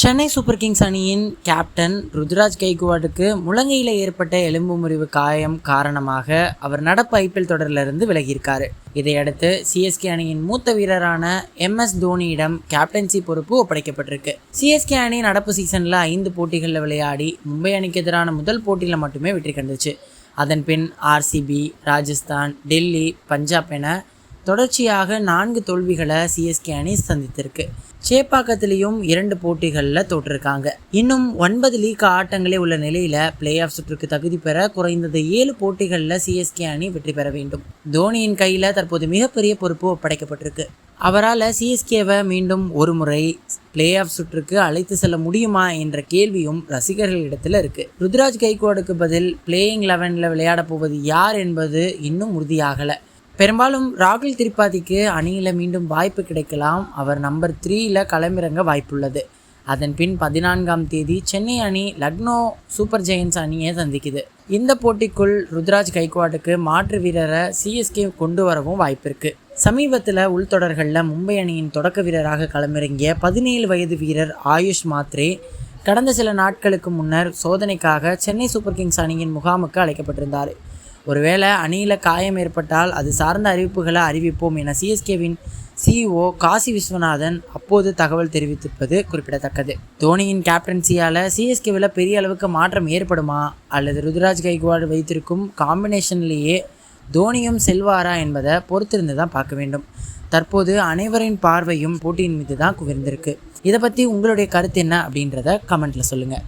Chennai super kings அணியின் captain Ruturaj கைகுவாடுக்கு முழங்கையில் ஏற்பட்ட எலும்பு முறிவு காயம் காரணமாக அவர் நடப்பு ஐபிஎல் தொடரிலிருந்து விலகியிருக்காரு. இதையடுத்து சிஎஸ்கே அணியின் மூத்த வீரரான எம்எஸ் தோனியிடம் கேப்டன்சி பொறுப்பு ஒப்படைக்கப்பட்டிருக்கு. சிஎஸ்கே அணி நடப்பு சீசனில் ஐந்து போட்டிகளில் விளையாடி மும்பை அணிக்கு எதிரான முதல் போட்டியில் மட்டுமே வெற்றி கண்டுச்சு. அதன் பின் R C B Rajasthan Delhi Punjab என தொடர்ச்சியாக நான்கு தோல்விகளை சிஎஸ்கே அணி சந்தித்திருக்கு. சேப்பாக்கத்திலையும் இரண்டு போட்டிகளில் தோற்றிருக்காங்க. இன்னும் ஒன்பது லீக் ஆட்டங்களே உள்ள நிலையில் பிளே ஆஃப் சுற்றுக்கு தகுதி பெற குறைந்தது ஏழு போட்டிகளில் சிஎஸ்கே அணி வெற்றி பெற வேண்டும். தோனியின் கையில் தற்போது மிகப்பெரிய பொறுப்பு ஒப்படைக்கப்பட்டிருக்கு. அவரால் சிஎஸ்கேவை மீண்டும் ஒரு முறை பிளே ஆஃப் சுற்றுக்கு அழைத்து செல்ல முடியுமா என்ற கேள்வியும் ரசிகர்களிடத்தில் இருக்கு. ருத்ராஜ் கைகோடுக்கு பதில் பிளேயிங் லெவனில் விளையாட போவது யார் என்பது இன்னும் உறுதியாகலை. பெரும்பாலும் ராகுல் திரிபாதிக்கு அணியில் மீண்டும் வாய்ப்பு கிடைக்கலாம். அவர் நம்பர் த்ரீயில் களமிறங்க வாய்ப்புள்ளது. அதன் பின் பதினான்காம் தேதி சென்னை அணி லக்னோ சூப்பர் ஜெயின்ஸ் அணியை சந்திக்குது. இந்த போட்டிக்குள் ருத்ராஜ் கைக்வாடுக்கு மாற்று வீரரை சிஎஸ்கே கொண்டு வரவும் வாய்ப்பு இருக்குது சமீபத்தில் உள்தொடர்களில் மும்பை அணியின் தொடக்க வீரராக களமிறங்கிய பதினேழு வயது வீரர் ஆயுஷ் மாத்ரே கடந்த சில நாட்களுக்கு முன்னர் சோதனைக்காக சென்னை சூப்பர் கிங்ஸ் அணியின் முகாமுக்கு அழைக்கப்பட்டிருந்தார். ஒருவேளை அணியில் காயம் ஏற்பட்டால் அது சார்ந்த அறிவிப்புகளை அறிவிப்போம் என சிஎஸ்கேவின் சிஇஓ காசி விஸ்வநாதன் அப்போது தகவல் தெரிவித்திருப்பது குறிப்பிடத்தக்கது. தோனியின் கேப்டன்சியால் சிஎஸ்கேவில் பெரிய அளவுக்கு மாற்றம் ஏற்படுமா அல்லது ருத்ராஜ் கைக்வாடு வைத்திருக்கும் காம்பினேஷன்லேயே தோனியும் செல்வாரா என்பதை பொறுத்திருந்து தான் பார்க்க வேண்டும். தற்போது அனைவரின் பார்வையும் போட்டியின் மீது தான் குவிர்ந்திருக்கு இதை பற்றி உங்களுடைய கருத்து என்ன அப்படின்றத கமெண்ட்டில் சொல்லுங்கள்